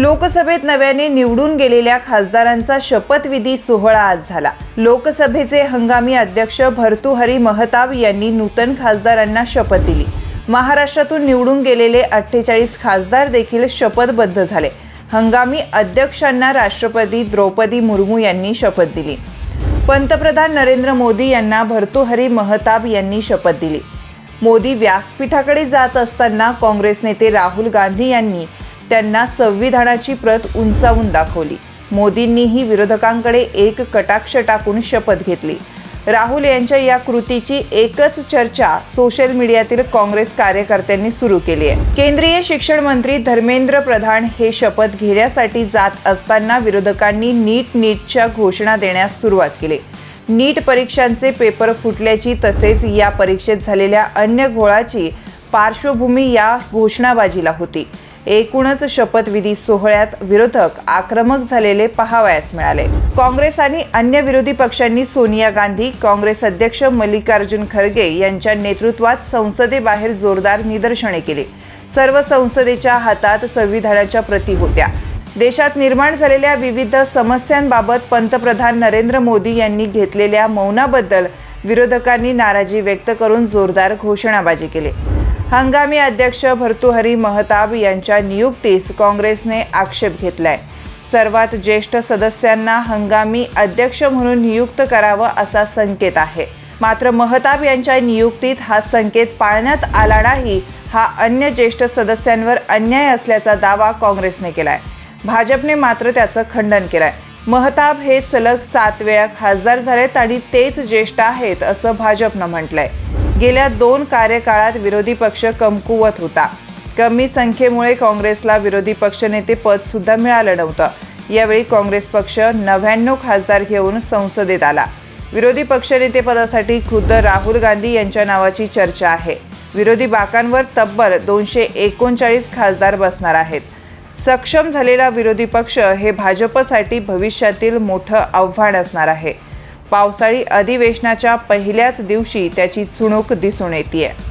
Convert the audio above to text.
लोकसभेत नव्याने निवडून गेलेल्या खासदारांचा शपथविधी सोहळा आज झाला. लोकसभेचे हंगामी अध्यक्ष भर्तुहरी महताब यांनी नूतन खासदारांना शपथ दिली. महाराष्ट्रातून निवडून गेलेले अठ्ठेचाळीस खासदार देखील शपथबद्ध झाले. हंगामी अध्यक्षांना राष्ट्रपती द्रौपदी मुर्मू यांनी शपथ दिली. पंतप्रधान नरेंद्र मोदी यांना भर्तुहरी महताब यांनी शपथ दिली. मोदी व्यासपीठाकडे जात असताना काँग्रेस नेते राहुल गांधी यांनी त्यांना संविधानाची प्रत उंचावून दाखवली. मोदींनीही विरोधकांकडे एक कटाक्ष टाकून शपथ घेतली. राहुल यांच्या या कृतीची एकच चर्चा सोशल मीडियातील काँग्रेस कार्यकर्त्यांनी सुरू केली आहे. केंद्रीय शिक्षण मंत्री धर्मेंद्र प्रधान हे शपथ घेण्यासाठी जात असताना विरोधकांनी नीट नीटच्या घोषणा देण्यास सुरुवात केली. नीट परीक्षांचे पेपर फुटल्याची तसेच या परीक्षेत झालेल्या अन्य घोळाची पार्श्वभूमी या घोषणाबाजीला होती. एकूणच शपथविधी सोहळ्यात विरोधक आक्रमक झालेले पाहावयास मिळाले. काँग्रेस आणि अन्य विरोधी पक्षांनी सोनिया गांधी काँग्रेस अध्यक्ष मल्लिकार्जुन खरगे यांच्या नेतृत्वात संसदेबाहेर जोरदार निदर्शने केली. सर्व संसदेच्या हातात संविधानाच्या प्रती होत्या. देशात निर्माण झालेल्या विविध समस्यांबाबत पंतप्रधान नरेंद्र मोदी यांनी घेतलेल्या मौनाबद्दल विरोधकांनी नाराजी व्यक्त करून जोरदार घोषणाबाजी केली. हंगामी अध्यक्ष भर्तुहरी महताब यांच्या नियुक्तीस काँग्रेसने आक्षेप घेतलाय. सर्वात ज्येष्ठ सदस्यांना हंगामी अध्यक्ष म्हणून नियुक्त करावं असा संकेत आहे. मात्र महताब यांच्या नियुक्तीत हा संकेत पाळण्यात आला नाही. हा अन्य ज्येष्ठ सदस्यांवर अन्याय असल्याचा दावा काँग्रेसने केलाय. भाजपने मात्र त्याचं खंडन केलंय. महताब हे सलग सात वेळा खासदार झालेत आणि तेच ज्येष्ठ आहेत असं भाजपनं म्हटलंय. गेल्या दोन कार्यकाळात विरोधी पक्ष कमकुवत होता. कमी संख्येमुळे काँग्रेसला विरोधी पक्षनेते पदसुद्धा मिळालं नव्हतं. यावेळी काँग्रेस पक्ष नव्याण्णव खासदार घेऊन संसदेत आला. विरोधी पक्षनेतेपदासाठी खुद्द राहुल गांधी यांच्या नावाची चर्चा आहे. विरोधी बाकांवर तब्बल दोनशे एकोणचाळीस खासदार बसणार आहेत. सक्षम झालेला विरोधी पक्ष हे भाजपसाठी भविष्यातील मोठं आव्हान असणार आहे. पावसाळी अधिवेशनाच्या पहिल्याच दिवशी त्याची चुणूक दिसून येते